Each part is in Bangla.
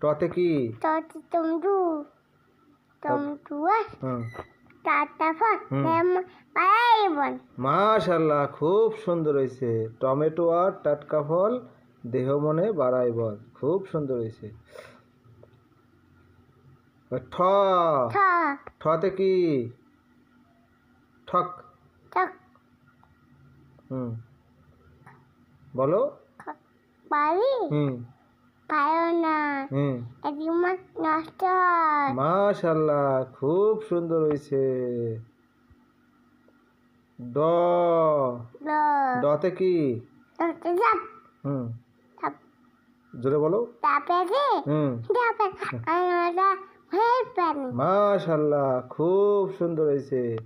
টতে কি? তো টমটু টমটু টাটা ফল হুম। এম পাই বল মাশাল্লাহ খুব সুন্দর হয়েছে টমেটো আর টাটকা ফল দেহ মনে বাড়াই বল খুব সুন্দর হয়েছে ঠ। ঠ। ঠতে কি? ঠক। ঠক। হুম। বলো। পারি পারো না। মাছ নষ্ট। মাশাল্লাহ খুব সুন্দর হয়েছে। ড। ডতে কি? হুম। জোরে বলো। মাশাল্লাহ খুব সুন্দর হয়েছে।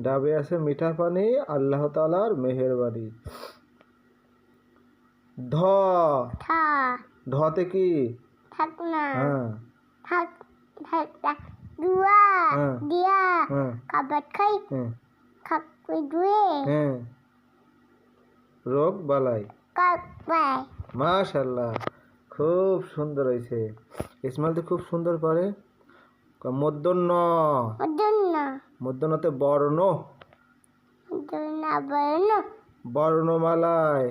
ডাবে আছে মিঠা পানি আল্লাহ তালার মেহেরবানি। ধ থা ধতে কি? থাক না। হ্যাঁ। থাক থাক দুয়া হ্যাঁ। দিয়া হ্যাঁ। খাবার খাই হ্যাঁ। খাক দুয়ে। হ্যাঁ। রোগ বালাই। কাক পাই মাশাল্লাহ খুব সুন্দর হয়েছে ইসমাইল তো খুব সুন্দর পারে মধ্যাহ্ন। অদন্য মধ্যাহ্নতে বর্ণ। অদন্য বর্ণ। বর্ণমালায়।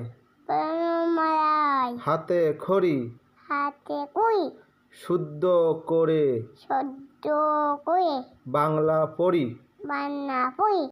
হাতে খড়ি। হাতে কই? শুদ্ধ করে। শুদ্ধ করে। বাংলা পড়ি। বাংলা পুই